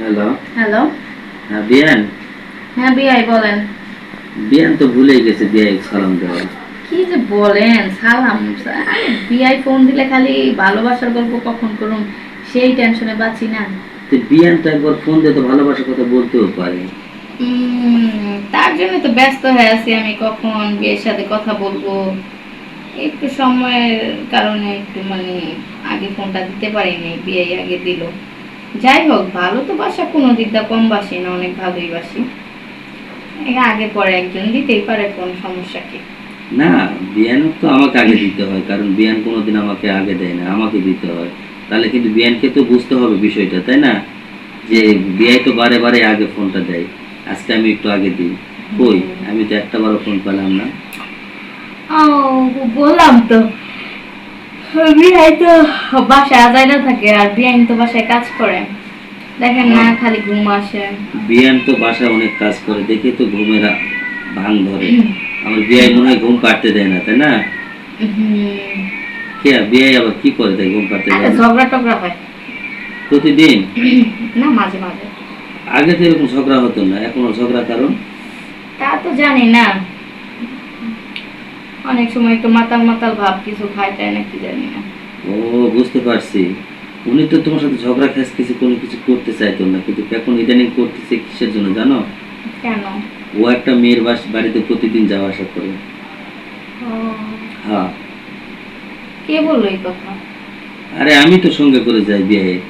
Hello hello হ্যাঁ বিয়ান? হ্যাঁ বিআই বলেন। বিয়ান তো ভুলেই গেছে বিয়াই সালাম দেওয়া কি যে বলেন সালাম। বিআই ফোন দিলে খালি ভালোবাসার গল্প কখন করুন সেই টেনশনে বাঁচি না। তো বিয়ান তো একবার ফোন দিয়ে তো ভালোবাসার কথা বলতেও পারে। তার জন্য তো ব্যস্ত হয়ে আছি আমি কখন বিয়ের সাথে কথা বলব। একটু সময়ের কারণে একটু মানে আগে ফোনটা দিতে পারিনি বিয়ে আগে দিল। যাই হোক ভালো তো বাসা কোনো দিকটা কম বাসি না অনেক ভালোই বাসি। আগে পরে একজন দিতেই পারে কোন সমস্যা কি? না বিয়ান তো আমাকে আগে দিতে হয় কারণ বিয়ান কোনোদিন আমাকে আগে দেয় না আমাকে দিতে হয়। তাহলে কিন্তু বিয়ানকে তো বুঝতে হবে বিষয়টা তাই না? যে বিয়াই তো বারে বারে আগে ফোনটা দেয় আজকে আমি একটু আগে দিই। কই? আমি তো একটা বারো ফোন পেলাম না। ও বললাম তো। বিয়াই তো বাসায় আজাই না থাকে আর বিয়াইন তো বাসায় কাজ করে। দেখেন না খালি ঘুম আসে। বিয়ান তো বাসায় অনেক কাজ করে দেখে তো ঘুমের ভাঙ ধরে। আমার বিয়াই মনে হয় ঘুম কাটতে দেয় না তাই না? কে বিয়াই আবার কি করে দেয় ঘুম কাটতে দেয় ঝগড়া টগড়া হয়। প্রতিদিন? না মাঝে মাঝে। আগে তো এরকম ঝগড়া হতো না এখনও ঝগড়া কারণ? তা তো জানি না। অনেক সময় একটু মাতাল মাতাল ভাব কিছু খায় টায় না কি জানি না। ও বুঝতে পারছি। উনি তো তোমার সাথে ঝগড়া খাস কিছু কোনো কিছু করতে চাইতো না কিন্তু এখন ইদানিং করতেছে কিসের জন্য জানো? কেন? ও একটা মেয়ের বাস বাড়িতে প্রতিদিন যাওয়া আসা করে। হ্যাঁ। কে বলল এই কথা? আরে আমি তো সঙ্গে করে যাই বিয়ে।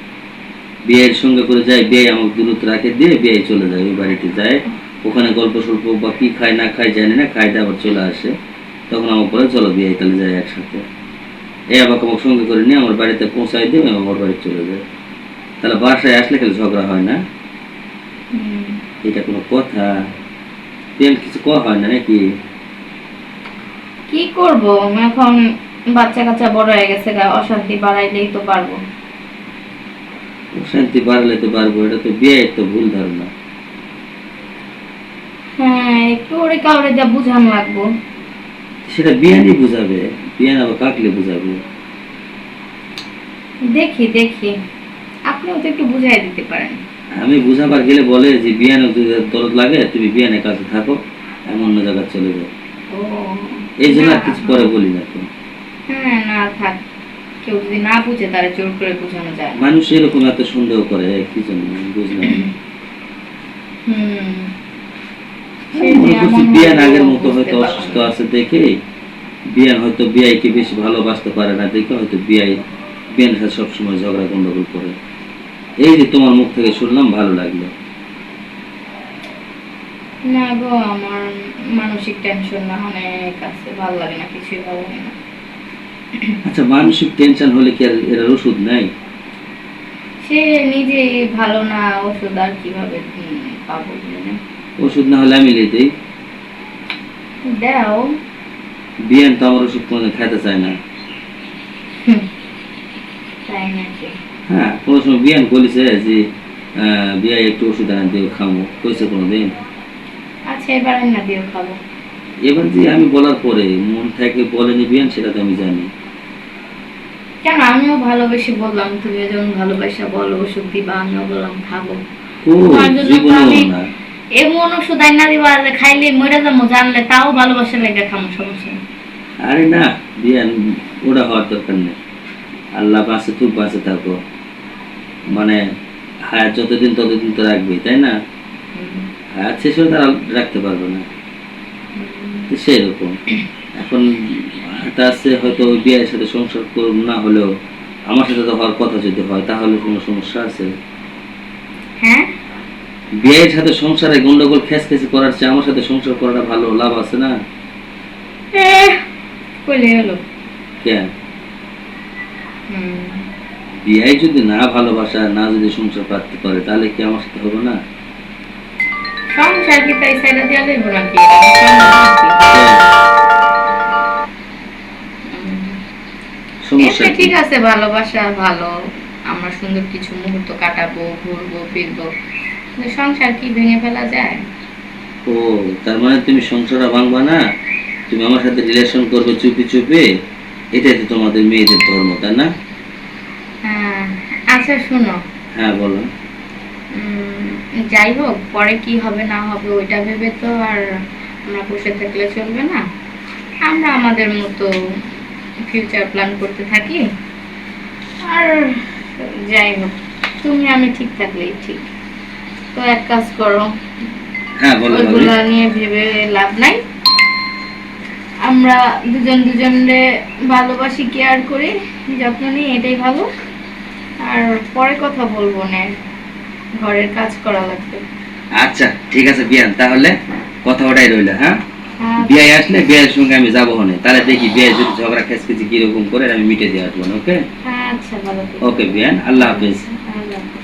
বিয়ের সঙ্গে করে যাই বিয়ে আমাকে দূরত্ব রাখে দিয়ে বিয়ে চলে যায় ওই বাড়িতে যায়। ওখানে গল্প সল্প বা কি খায় না খায় জানি না খায় দিয়ে আবার চলে আসে। তখন আমাকে বলে চলো বিয়ে তাহলে যাই একসাথে। এই আমাকে সঙ্গে করে নিয়ে আমার বাড়িতে পৌঁছাই দিয়ে আমার বাড়ি চলে যায় তাহলে বাসায় আসলে খালি ঝগড়া হয় না? এটা কোনো কথা? তেল কিছু কওয়া হয় না নাকি? কি করব? এখন বাচ্চা কাচ্চা বড় হয়ে গেছে অশান্তি বাড়াইলেই তো পারব। শান্তি বাড়লে তো পারব এটা তো বিয়ের তো ভুল ধারণা। হ্যাঁ একটু ওরে কাউরে যা বুঝান লাগবো। সেটা বিয়ানি বুঝাবে বিয়ান আবার কাকলে বুঝাবে। দেখি দেখি। আপনিও তো একটু বুঝাই দিতে পারেন। আমি বুঝাবার গেলে বলে যে বিয়ানে দরদ লাগে তুমি বিয়ানের কাছে থাকো আমি অন্য জায়গায় চলে যাও এই জন্য আর কিছু পরে বলি না তো। হ্যাঁ না থাক। কেউ যদি না বুঝে তারা জোর করে বোঝানো যায়। মানুষ এরকম এত সন্দেহ করে কি জন্য? বুঝলাম। হুম। বিয়ান আগের মতো হয়তো অসুস্থ আছে দেখে বিয়ান হয়তো বিয়াইকে বেশি ভালোবাসতে পারে না দেখে হয়তো বিয়াই বিয়ানের সাথে সবসময় ঝগড়া গন্ডগোল করে। এই যে তোমার মুখ থেকে শুনলাম ভালো লাগল। না গো আমার মানসিক টেনশন না অনেক আছে ভালো লাগে না কিছুই ভালো লাগে না। আচ্ছা মানসিক টেনশন হলে কি আর এর ওষুধ নাই? সে নিজে ভালো না ওষুধ আর কীভাবে পাবো ওষুধ না হলে আমি দিই। দাও। বিয়ান তো আমার ওষুধ কোনো খেতে চায় না। হ্যাঁ কোনো সময় বিয়ান বলেছে যে বিয়া একটু ওষুধ আনা দিয়ে খামো। কইছে কোনো দিন আচ্ছা এবার না দিও খাব। এবার যে আমি বলার পরে মন থেকে বলেনি বিয়ান সেটা তো আমি জানি। কেন? আমিও ভালোবেসে বললাম তুমি যখন ভালোবাসা বলো ওষুধ দিবা আমিও বললাম খাব। জীবনেও না। এমন ওষুধ আইনা দিবা আর খাইলে মরে যাব জানলে তাও ভালোবাসা লেগে খামো সমস্যা আরে না বিয়ান ওটা হওয়ার দরকার নেই। আল্লাহ বাঁচে বাঁচে থাকো। মানে হায়াত যতদিন ততদিন তো রাখবেই তাই না? হায়াত শেষ হলে তারা রাখতে পারবে না। সেরকম। এখন আছে হয়তো ওই বিয়ের সাথে সংসার করব না হলেও আমার সাথে তো হওয়ার কথা যদি হয় তাহলে কোনো সমস্যা আছে? হ্যাঁ? বিয়ের সাথে সংসারে গন্ডগোল খেসখেসি করার চেয়ে আমার সাথে সংসার করাটা ভালো লাভ আছে না? কইলে হলো। কেন? হুম, বিয়ে যদি না ভালোবাসা না যদি সংসার প্রাপ্তি করে তাহলে কি আমার সাথে হবে না? সংসার কি তাই সাইডা দেওয়া যাইব নাকি? সমস্যা কি? ঠিক আছে ভালোবাসা ভালো। আমরা সুন্দর কিছু মুহূর্ত কাটাবো ঘুরবো ফিরবো। সংসার কি ভেঙে ফেলা যায়? ও তার মানে তুমি সংসারটা ভাঙবা না? তুমি আমার সাথে রিলেশন করবে চুপি চুপি? এটাই তো তোমাদের মেয়েদের ধর্ম তাই না? হ্যাঁ আচ্ছা শোনো। হ্যাঁ বলো। যাই হোক পরে কি হবে না হবে ওইটা ভেবে তো আর আমরা বসে থাকলে চলবে না। আমরা আমাদের মতো ফিউচার প্ল্যান করতে থাকি। আর যাই হোক তুমি আমি ঠিক থাকলেই ঠিক। তো এক কাজ করো। হ্যাঁ বলো ওইগুলা নিয়ে ভেবে লাভ নাই। আমরা দুজন দুজনে ভালোবাসি কেয়ার করি যত্ন নিই এটাই ভালো। আর পরে কথা বলব না। ঘরের কাজ করা লাগবে। আচ্ছা ঠিক আছে বিয়ান। তাহলে কথা ওটাই রইল হ্যাঁ? হ্যাঁ, বিয়ে আসলে বিয়ের সঙ্গে আমি যাব হনে তাহলে দেখি বিয়ে যদি ঝগড়া খেসখেসি কীরকম করে আমি মিটে দিয়ে আসব ওকে? আচ্ছা ভালো ওকে বিয়ান। আল্লাহ হাফেজ।